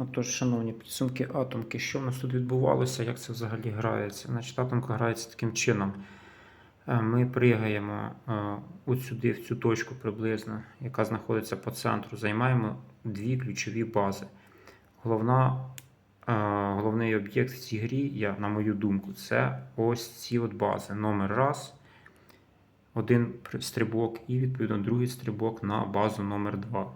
Отож, шановні підсумки атомки, що в нас тут відбувалося, як це взагалі грається? Значить, атомка грається таким чином. Е, Ми пригаємо е, от сюди, в цю точку приблизно, яка знаходиться по центру, займаємо дві ключові бази. Головна, е, головний об'єкт в цій грі, я, на мою думку, це ось ці от бази. Номер раз, один стрибок і відповідно другий стрибок на базу номер 2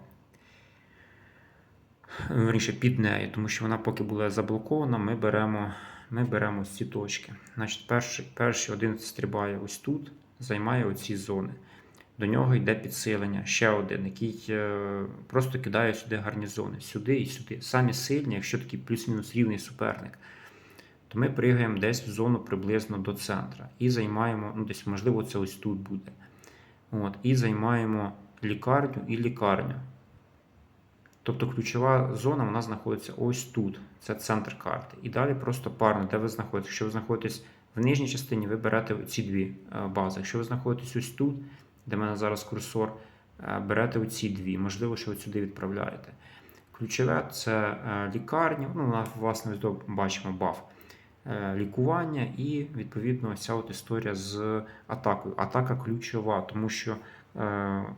верніше під нею, тому що вона поки була заблокована, ми беремо, ми беремо ці точки. Значить, перший, перший один стрибає ось тут, займає оці зони. До нього йде підсилення, ще один, який е, просто кидає сюди гарнізони, сюди і сюди. Самі сильні, якщо такий плюс-мінус рівний суперник, то ми пригаємо десь в зону приблизно до центра і займаємо, ну десь, можливо, це ось тут буде. От, і займаємо лікарню і лікарню. Тобто ключова зона вона знаходиться ось тут. Це центр карти. І далі просто парно, де ви знаходитесь. Якщо ви знаходитесь в нижній частині, ви берете ці дві е, бази. Якщо ви знаходитесь ось тут, де в мене зараз курсор, е, берете оці дві. Можливо, що ви сюди відправляєте. Ключове це е, лікарня. Ну, вона, власне, бачимо баф. Лікування і відповідно ця от історія з атакою. Атака ключова, тому що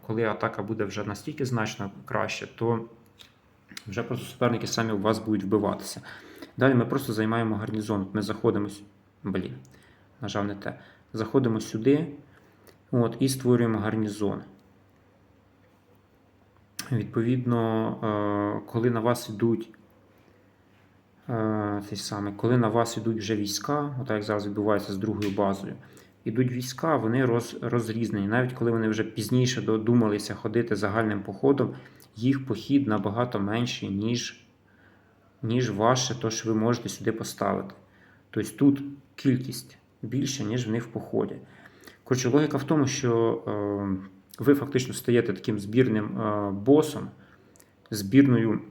коли атака буде вже настільки значно краще, то вже просто суперники самі у вас будуть вбиватися. Далі ми просто займаємо гарнізон. Ми заходимо. Блін, нажав не те. Заходимо сюди от, і створюємо гарнізон. Відповідно, е, коли на вас йдуть. е, коли на вас йдуть вже війська, отак як зараз відбувається з другою базою, ідуть війська, вони роз, розрізнені. Навіть коли вони вже пізніше додумалися ходити загальним походом, їх похід набагато менший, ніж, ніж ваше, то що ви можете сюди поставити. Тобто тут кількість більша, ніж в них в поході. Коротше, логіка в тому, що е, ви фактично стаєте таким збірним е, босом, збірною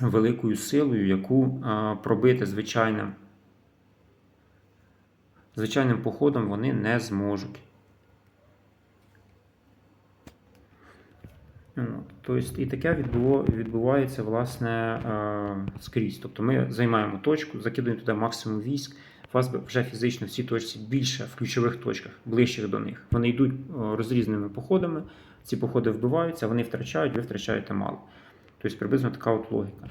великою силою, яку е, пробити звичайним, звичайним походом вони не зможуть. Тобто, і таке відбувається власне е, скрізь. Тобто ми займаємо точку, закидуємо туди максимум військ. У вас вже фізично в цій точці більше в ключових точках, ближчих до них. Вони йдуть е, розрізненими походами. Ці походи вбиваються, вони втрачають, ви втрачаєте мало. Тобто приблизно така от логіка.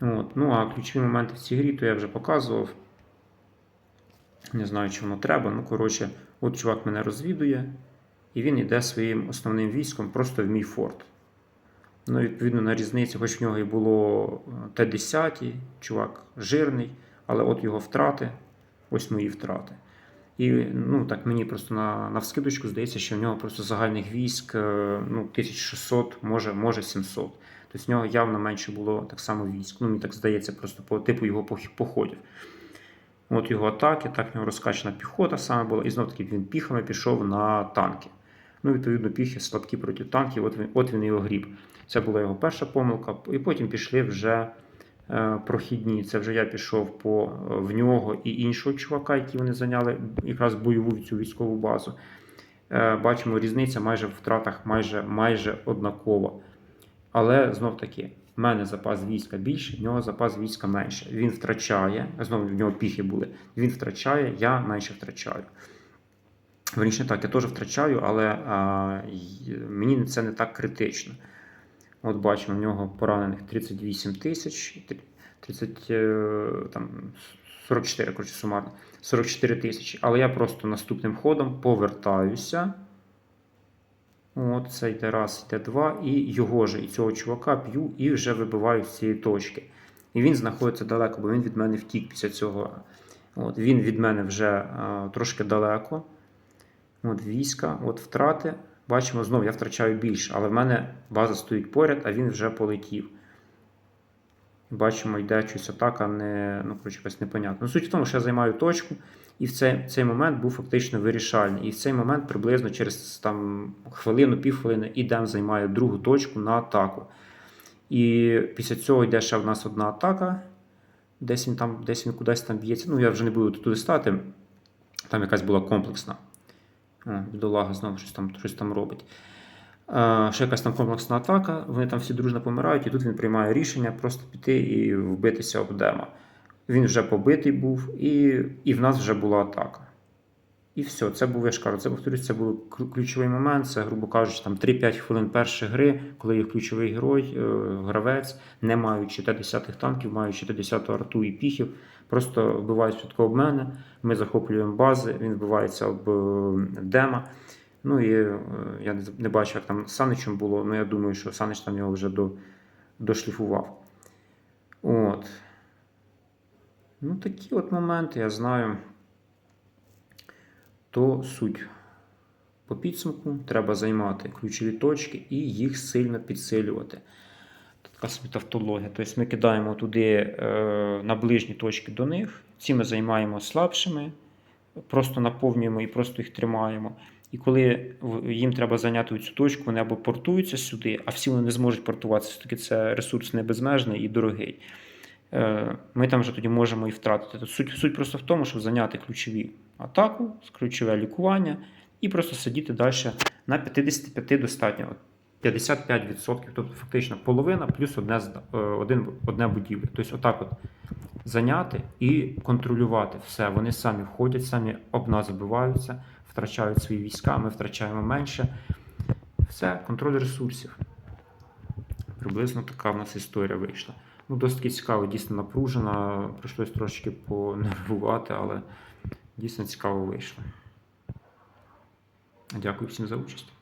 От. Ну а ключові моменти в цій грі, то я вже показував. Не знаю, воно треба. Ну, коротше, от чувак мене розвідує, і він йде своїм основним військом просто в мій форт. Ну, відповідно, на різниці, хоч в нього і було е, Т-10, чувак жирний, але от його втрати, ось мої втрати. І ну, так мені просто на, на вскидочку здається, що в нього просто загальних військ е, ну, 1600, може, може 700. Тобто в нього явно менше було так само військ. Ну, мені так здається, просто по типу його пох- походів. От його атаки, так в нього розкачана піхота саме була, і знов таки він піхами пішов на танки. Ну, відповідно, піхи слабкі проти танків, от він, от він його гріб. Це була його перша помилка. І потім пішли вже е, прохідні. Це вже я пішов по е, в нього і іншого чувака, які вони зайняли якраз бойову цю військову базу. Е, бачимо, різниця майже в втратах майже, майже однакова. Але знов таки, в мене запас війська більше, в нього запас війська менше. Він втрачає, знову в нього піхи були. Він втрачає, я менше втрачаю. Верніше так, я теж втрачаю, але а, мені це не так критично. От бачимо, в нього поранених 38 тисяч, 30, е, там, 44, коротше, сумарно, 44 тисячі. Але я просто наступним ходом повертаюся. От, це йде раз, йде два, і його же, і цього чувака б'ю і вже вибиваю з цієї точки. І він знаходиться далеко, бо він від мене втік після цього. От, він від мене вже е, трошки далеко. От війська, от втрати. Бачимо, знову я втрачаю більше, але в мене база стоїть поряд, а він вже полетів. Бачимо, йде щось атака, не, ну, коротше, якось непонятно. Ну, суть в тому, що я займаю точку, і в цей, цей момент був фактично вирішальний. І в цей момент приблизно через там, хвилину, півхвилини ідем займає другу точку на атаку. І після цього йде ще в нас одна атака. Десь він там, десь він кудись там б'ється. Ну, я вже не буду туди стати. Там якась була комплексна. Бідолага знову щось там, щось там робить. Е, Ще якась там комплексна атака, вони там всі дружно помирають, і тут він приймає рішення просто піти і вбитися об дема. Він вже побитий був, і, і в нас вже була атака. І все, це був, я ж кажу, це повторюсь, це був ключовий момент. Це, грубо кажучи, там 3-5 хвилин першої гри, коли їх ключовий герой, е, гравець, не маючи Т-10 танків, маючи Т-10 арту і піхів, просто вбивають швидко об мене. Ми захоплюємо бази, він вбивається об е, дема. Ну і е, я не, бачу, як там з було, але я думаю, що Санич там його вже до, дошліфував. От. Ну, такі от моменти, я знаю. То суть. По підсумку треба займати ключові точки і їх сильно підсилювати. Така собі тавтологія. Тобто ми кидаємо туди е, на ближні точки до них. Ці ми займаємо слабшими, просто наповнюємо і просто їх тримаємо. І коли їм треба зайняти цю точку, вони або портуються сюди, а всі вони не зможуть портуватися. Все-таки це ресурс не безмежний і дорогий. Е, Ми там вже тоді можемо і втратити. Суть, суть просто в тому, щоб зайняти ключові атаку, ключове лікування і просто сидіти далі на 55 достатньо. 55%, тобто фактично половина плюс одне, е, один, одне будівля. Тобто, отак от зайняти і контролювати все. Вони самі входять, самі об нас забиваються, втрачають свої війська, ми втрачаємо менше. Все, контроль ресурсів. Приблизно така в нас історія вийшла. Ну, досить цікаво, дійсно напружена. Прийшлось трошечки понервувати, але дійсно цікаво вийшло. Дякую всім за участь.